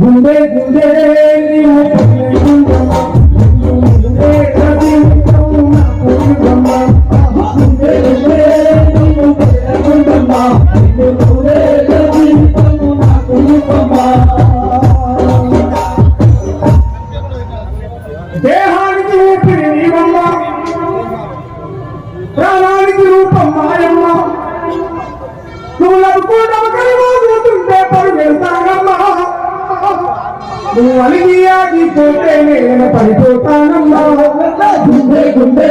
गुंडे गुंडे गुंडे నువ్వు అలిగి ఆగిపోతే నేను పడిపోతానమ్మా. గుండె గుండె.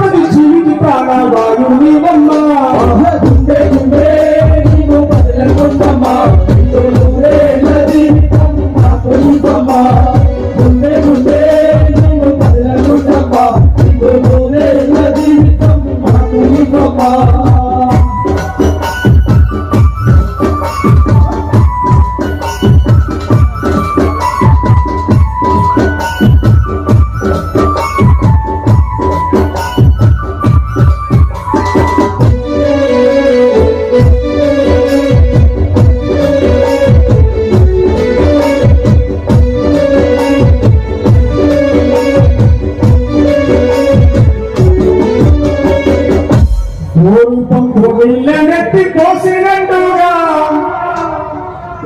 భూమిపంపు విల్లనెత్తి పోసినట్టుగా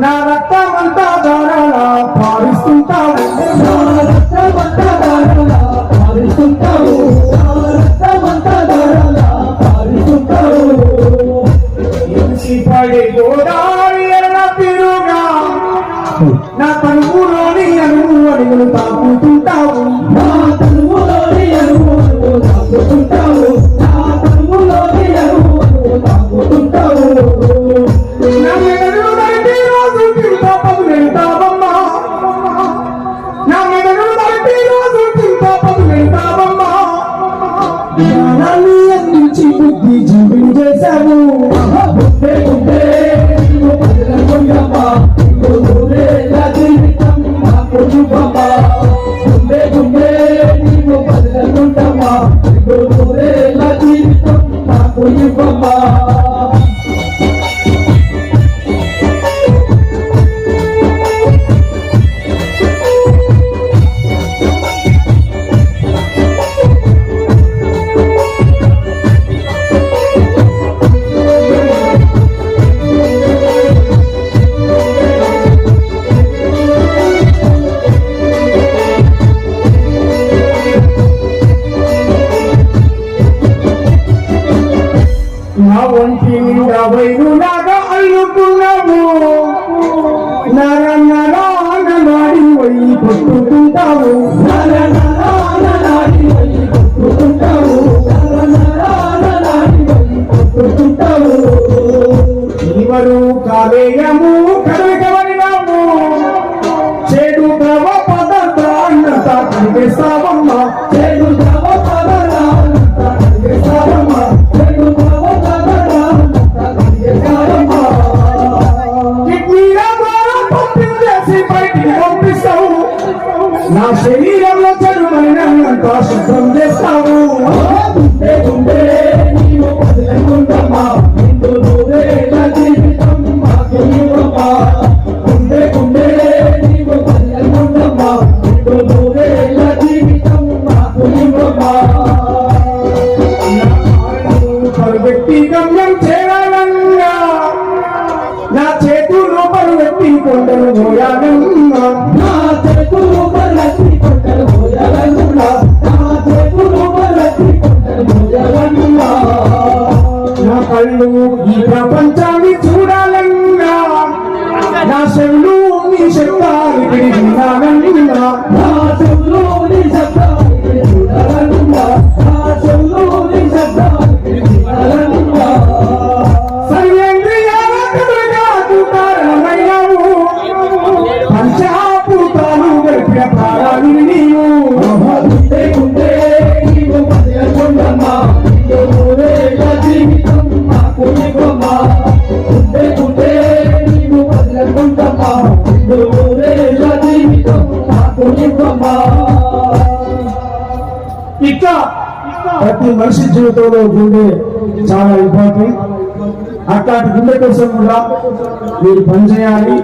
నా రక్తమంతా ధారాలా పారిస్తుంటాను నా రక్తమంతా ధారా বাবা వైరులాగా అల్లుకున్నావు. నర నరాన మాడి వై పట్టుకుంటావు. seguir. ప్రతి మనిషి జీవితంలో గుండె చాలా ఇంపార్టెంట్ అట్లాంటి గుండె కోసం కూడా మీరు పనిచేయాలి.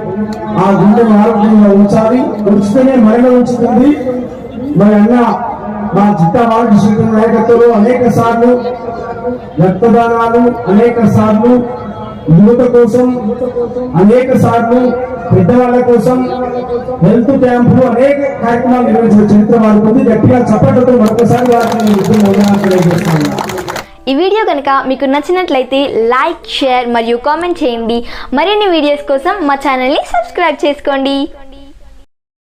ఆ గుండెను ఆరోగ్యంగా ఉంచాలి. ఉంచితేనే మరణం ఉంచుతుంది మరి అన్న మా చిత్తా బాలకృష్ణ నాయకత్వంలో అనేక సార్లు రక్తదానాలు అనేక సార్లు యువత కోసం అనేక సార్లు పెద్దవాళ్ళ కోసం హెల్త్ క్యాంపులు అనేక కార్యక్రమాలు నిర్వహించిన చరిత్ర వారికి గట్టిగా చప్పట్లతో మరొకసారి వారిని ఈ వీడియో కనుక మీకు నచ్చినట్లయితే లైక్ షేర్ మరియు కామెంట్ చేయండి. మరిన్ని వీడియోస్ కోసం మా ఛానల్ని సబ్స్క్రైబ్ చేసుకోండి.